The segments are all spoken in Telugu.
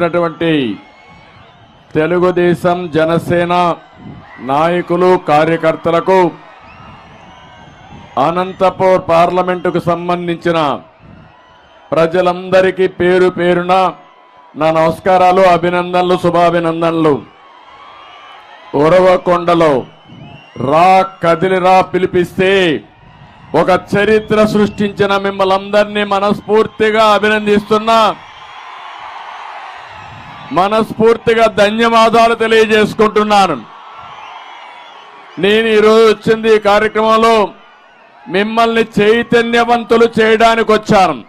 ఉన్నటువంటి తెలుగుదేశం జనసేన నాయకులు కార్యకర్తలకు అనంతపూర్ పార్లమెంటుకు సంబంధించిన ప్రజలందరికీ పేరు పేరున నా నమస్కారాలు అభినందనలు శుభాభినందనలు. ఉరవకొండలో రా కదిలిరా పిలిపిస్తే ఒక చరిత్ర సృష్టించిన మిమ్మల్ని అందరినీ మనస్ఫూర్తిగా అభినందిస్తున్నా. మనస్ఫూర్తిగా ధన్యవాదాలు తెలియజేసుకుంటున్నాను. నేను ఈరోజు వచ్చింది ఈ కార్యక్రమంలో మిమ్మల్ని చైతన్యవంతులు చేయడానికి వచ్చాను.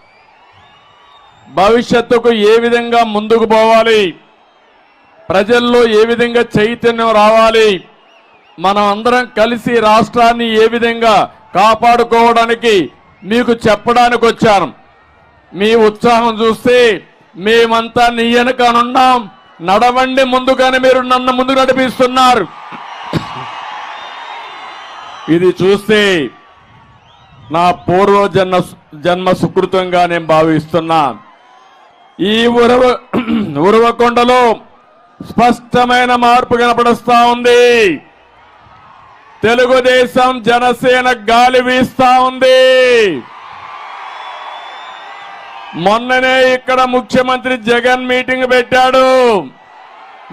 భవిష్యత్తుకు ఏ విధంగా ముందుకు పోవాలి? ప్రజల్లో ఏ విధంగా చైతన్యం రావాలి? మనం అందరం కలిసి రాష్ట్రాన్ని ఏ విధంగా కాపాడుకోవడానికి మీకు చెప్పడానికి వచ్చాను. మీ ఉత్సాహం చూస్తే మేమంతా నీ వెనకనున్నాం. నడవండి ముందుగానే మీరు నన్ను ముందు నడిపిస్తున్నారు. ఇది చూస్తే నా పూర్వ జన్మ జన్మ సుకృతంగా నేను భావిస్తున్నా. ఈ ఉరవ ఉరవకొండలో స్పష్టమైన మార్పు కనపడుస్తా ఉంది. తెలుగుదేశం జనసేన గాలి వీస్తా ఉంది. మొన్ననే ఇక్కడ ముఖ్యమంత్రి జగన్ మీటింగ్ పెట్టాడు.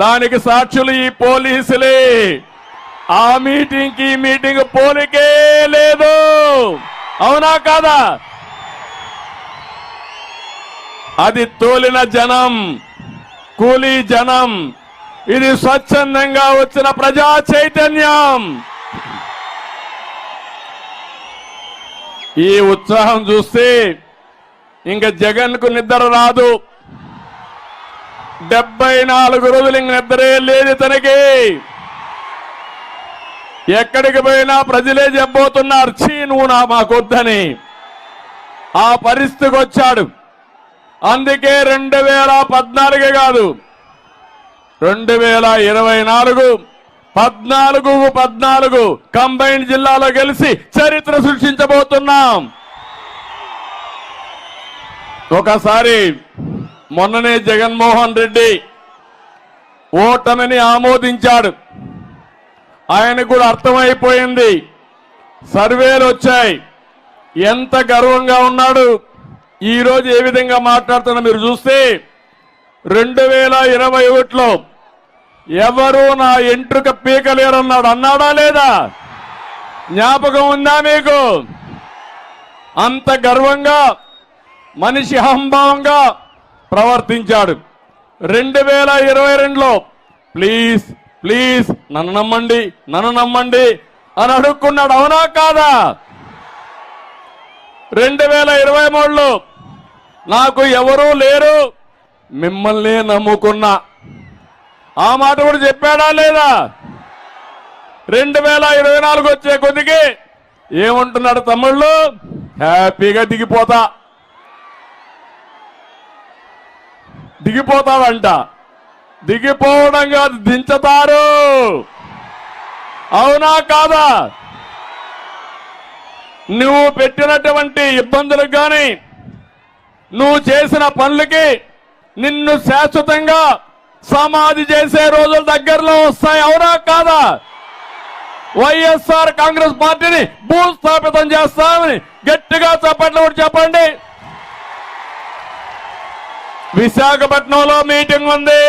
దానికి సాక్షులు ఈ పోలీసులే. ఆ మీటింగ్కి మీటింగ్ పోలికే లేదు. అవునా కాదా? అది తోలిన జనం కూలీ జనం ఇది స్వచ్ఛందంగా వచ్చిన ప్రజా చైతన్యం. ఈ ఉత్సాహం చూస్తే ఇంక జగన్కు నిద్ర రాదు. డెబ్బై నాలుగు రోజులు ఇంక నిద్రే లేదు తనకి. ఎక్కడికి పోయినా ప్రజలే చెప్పబోతున్నారు చీ నువ్వు నా మాకొద్దని. ఆ పరిస్థితికి వచ్చాడు. అందుకే రెండు వేల పద్నాలుగే కాదు రెండు వేల ఇరవై నాలుగు పద్నాలుగు పద్నాలుగు కంబైన్ జిల్లాలో గెలిచి చరిత్ర సృష్టించబోతున్నాం. ఒకసారి మొన్ననే జగన్మోహన్ రెడ్డి ఓటమిని ఆమోదించాడు. ఆయనకు కూడా అర్థమైపోయింది. సర్వేలు వచ్చాయి. ఎంత గర్వంగా ఉన్నాడు. ఈరోజు ఏ విధంగా మాట్లాడుతున్నా మీరు చూస్తే రెండు వేల ఇరవై ఒకటిలో ఎవరు నా ఎంట్రుక పీకలేరన్నాడు. అన్నాడా లేదా? జ్ఞాపకం ఉందా మీకు? అంత గర్వంగా మనిషి అహంభావంగా ప్రవర్తించాడు. రెండు వేల ఇరవై రెండులో ప్లీజ్ ప్లీజ్ నన్ను నమ్మండి నన్ను నమ్మండి అని అడుక్కున్నాడు. అవునా కాదా? రెండు వేల ఇరవై మూడులో నాకు ఎవరూ లేరు మిమ్మల్ని నమ్ముకున్నా ఆ మాట కూడా చెప్పాడా లేదా? రెండు వేల ఇరవై నాలుగు వచ్చే కొద్దికి ఏమంటున్నాడు తమ్ముళ్ళు? హ్యాపీగా దిగిపోతా దిగిపోతాడంట దిగిపోవడం కాదు దించుతారు. అవునా కాదా? నువ్వు పెట్టినటువంటి ఇబ్బందులకు కానీ నువ్వు చేసిన పనులకి నిన్ను శాశ్వతంగా సమాధి చేసే రోజులు దగ్గరలో వస్తాయి. అవునా కాదా? వైఎస్ఆర్ కాంగ్రెస్ పార్టీని భూస్థాపితం చేస్తామని గట్టిగా చెప్పండి కూడా చెప్పండి. విశాఖపట్నంలో మీటింగ్ ఉంది.